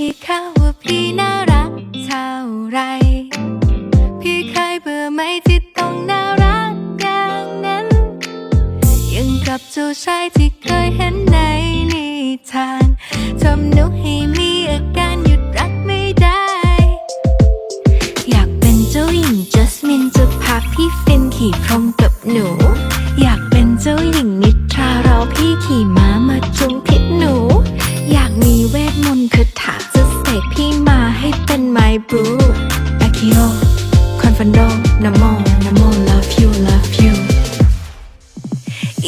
พี่เขาว่าพี่น่ารักเท่าไร พี่เคยเบื่อไหมที่ต้องน่ารักอย่างนั้น ยังกับเจ้าชายที่เคยเห็นในนิทานทำหนุให้มีอาการหยุดรักไม่ได้ อยากเป็นเจ้าหญิงจัสมินจะพาพี่ฟินขี่พรมกับหนู อยากเป็นเจ้าหญิงนิทรา รอพี่ขี่ม้า บรูอาคิโอคอนฟันโดนะโมนะโม love you love you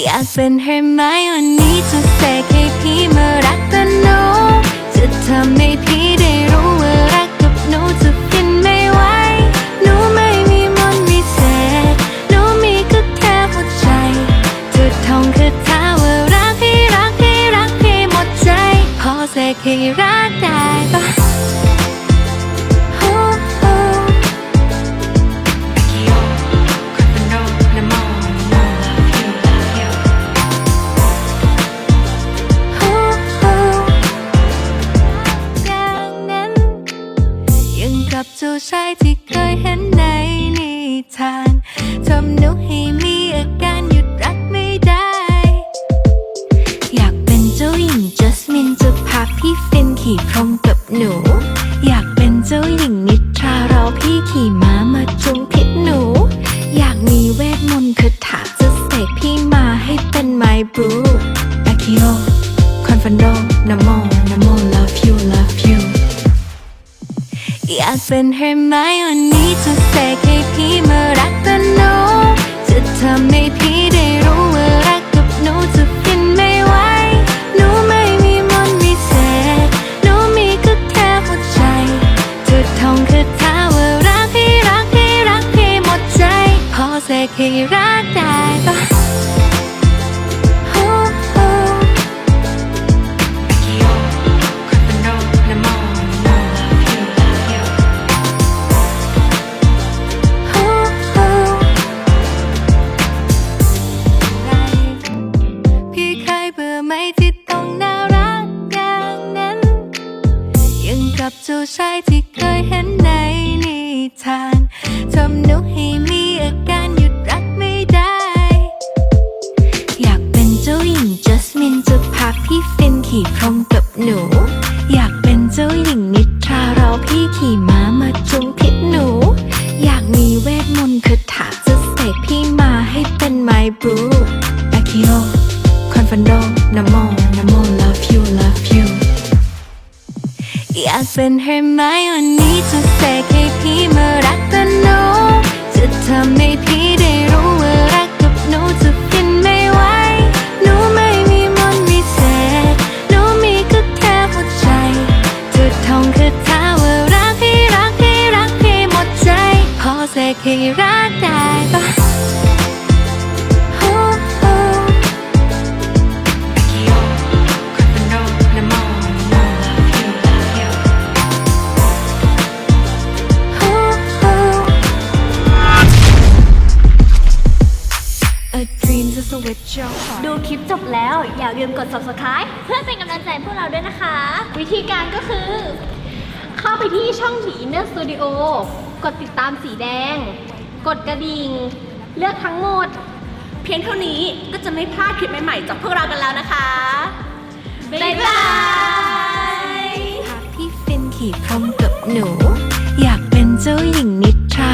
อยากเป็นเฮอร์ไมโอนี่จะเสกให้พี่มารักกันหนูจะทำให้พี่ได้รู้ว่ารักกับหนูจะฟินไม่ไหวหนูไม่มีมนต์วิเศษหนูมีก็แค่หัวใจจะท่องคาถาว่ารักพี่รักพี่รักพี่หมดใจ พอเสกให้รักได้ปะ เจ้าชายที่เคยเห็นในนิทานทำหนูให้มีอาการหยุดรักไม่ได้ อยากเป็นเจ้าหญิงจัสมินจะพาพี่ฟินขี่พรมกับหนู อยากเป็นเจ้าหญิงนิทรารอพี่ขี่ม้า เป็นเฮอร์ไมโอนี่จะเสกให้พี่มารักกันหนูจะทำให้พี่ได้รู้ว่ารักกับหนูจะฟินไม่ไหวหนูไม่มีมนต์วิเศษหนูมีก็แค่หัวใจจะท่องคาถาว่ารักพี่รักพี่รักพี่หมดใจ พอเสกให้รักได้ปะ เจ้าชายที่เคยเห็นในนิทานทำหนูให้มีอาการหยุดรักไม่ได้ อยากเป็นเจ้าหญิงจัสมินจะพาพี่ฟินขี่พรมกับหนู อยากเป็นเจ้าหญิงนิทรารอพี่ขี่ม้ามาจุงพิษหนู อยากมีเวทมนต์คาถาจะเสกพี่มาให้เป็นไมบรูอาคิโอคอนฟันโดนะโมน อยากเป็นเฮอร์ไมโอนี่จะเสกให้พี่มารักกันหนูจะทำให้พี่ได้รู้ว่ารักกับหนูจะฟินไม่ไหวหนูไม่มีมนต์วิเศษหนูมีก็แค่หัวใจจะท่องคาถาว่ารักพี่รักพี่รักพี่หมดใจ พอเสกให้รักได้ปะ dream's a switch your heart ดูคลิปจบแล้ว อย่าลืมกด subscribe เพื่อเป็นกำลังใจให้พวกเราด้วยนะคะ วิธีการก็คือ เข้าไปที่ช่องผี Inner Studio กดติดตามสีแดง กดกระดิ่ง เลือกทั้งหมด เพียงเท่านี้ก็จะไม่พลาดคลิปใหม่ๆจากพวกเรากันแล้วนะคะ บ๊ายบาย พาพี่ฟินขี่พรหมกับหนู อยากเป็นเจ้าหญิงนิทรา